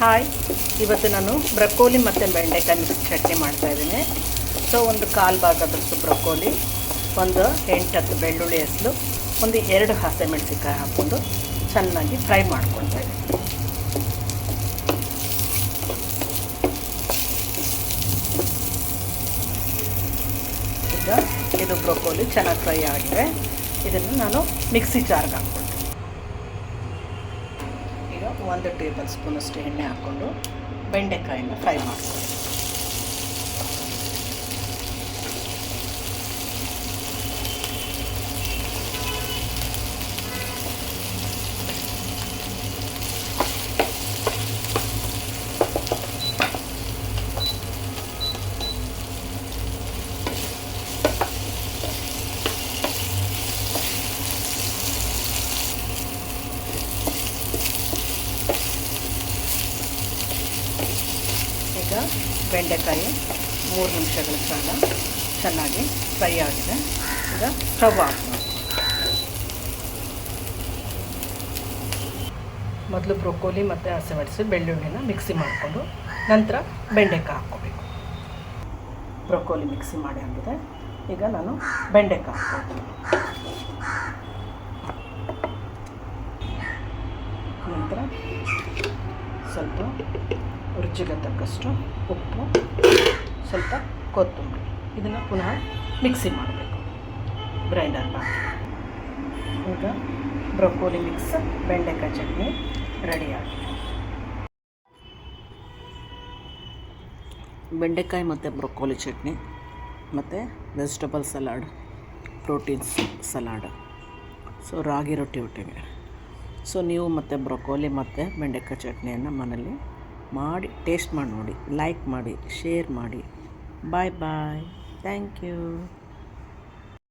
Hi. ಇವತ್ತು ನಾನು broccoli ಮತ್ತು ಬೆಂಡೆಕಾಯಿ ಮಿಕ್ಸ್ ಚಟ್ನಿ ಮಾಡ್ತಾಯಿದ್ದೀನಿ ಸೊ ಒಂದು ಕಾಲು ಭಾಗದಷ್ಟು ಬ್ರಕೋಲಿ ಒಂದು ಎಂಟು ಹತ್ತು ಬೆಳ್ಳುಳ್ಳಿ ಹೆಸಲು, ಒಂದು ಎರಡು ಹಸಿಮೆಣಸಿಕಾಯಿ ಹಾಕ್ಕೊಂಡು ಚೆನ್ನಾಗಿ ಫ್ರೈ ಮಾಡ್ಕೊಳ್ತಾ ಇದ್ದೀನಿ. ಇದು ಬ್ರೊಕೋಲಿ ಚೆನ್ನಾಗಿ ಫ್ರೈ ಆಗಿದೆ. ಇದನ್ನು ನಾನು ಮಿಕ್ಸಿ ಜಾರ್ಗೆ ಹಾಕ್ಕೊಳ್ತೀನಿ. ಈಗ ಒಂದು ಟೇಬಲ್ ಸ್ಪೂನಷ್ಟು ಎಣ್ಣೆ ಹಾಕ್ಕೊಂಡು ಬೆಂಡೆಕಾಯಿನ ಫ್ರೈ ಮಾಡ್ತೀನಿ ಈಗ ಬೆಂಡೆಕಾಯಿ ಮೂರು ನಿಮಿಷಗಳ ಕಾಲ ಚೆನ್ನಾಗಿ ಫ್ರೈ ಆಗಿದೆ. ಈಗ ಸ್ಟವ್ ಆಫ್ ಮೊದಲು ಬ್ರೊಕೋಲಿ ಮತ್ತು ಹಸಿಮೆಣಸು ಬೆಳ್ಳುಳ್ಳಿನ ಮಿಕ್ಸಿ ಮಾಡಿಕೊಂಡು ನಂತರ ಬೆಂಡೆಕಾಯಿ ಹಾಕ್ಕೋಬೇಕು. ಬ್ರೊಕೋಲಿ ಮಿಕ್ಸಿ ಮಾಡಿ ಆಗಿದೆ. ಈಗ ನಾನು ಬೆಂಡೆಕಾಯಿ ಹಾಕ್ಕೋಬೇಕು ನಂತರ ಸ್ವಲ್ಪ ರುಚಿಗೆ ತಕ್ಕಷ್ಟು ಉಪ್ಪು, ಸ್ವಲ್ಪ ಕೊತ್ತಂಬರಿ. ಇದನ್ನು ಪುನಃ ಮಿಕ್ಸಿ ಮಾಡಬೇಕು. ಗ್ರೈಂಡರ್ ಮಾಡಿ. ಈಗ ಬ್ರೊಕೋಲಿ ಮಿಕ್ಸ್, ಬೆಂಡೆಕಾಯಿ ಚಟ್ನಿ ರೆಡಿಯಾಗಿದೆ ಬೆಂಡೆಕಾಯಿ ಮತ್ತು ಬ್ರೊಕೋಲಿ ಚಟ್ನಿ, ಮತ್ತು vegetable salad proteins salad so ರಾಗಿ ರೊಟ್ಟಿ ಒಟ್ಟಿಗೆ. ಸೊ ನೀವು ಮತ್ತು ಬ್ರೊಕೋಲಿ ಮತ್ತು ಬೆಂಡೆಕಾಯಿ ಚಟ್ನಿಯನ್ನು ಮನೇಲಿ ಮಾಡಿ ಟೇಸ್ಟ್ ಮಾಡಿ ನೋಡಿ ಲೈಕ್ ಮಾಡಿ ಶೇರ್ ಮಾಡಿ. ಬಾಯ್ ಬಾಯ್ ಥ್ಯಾಂಕ್ ಯು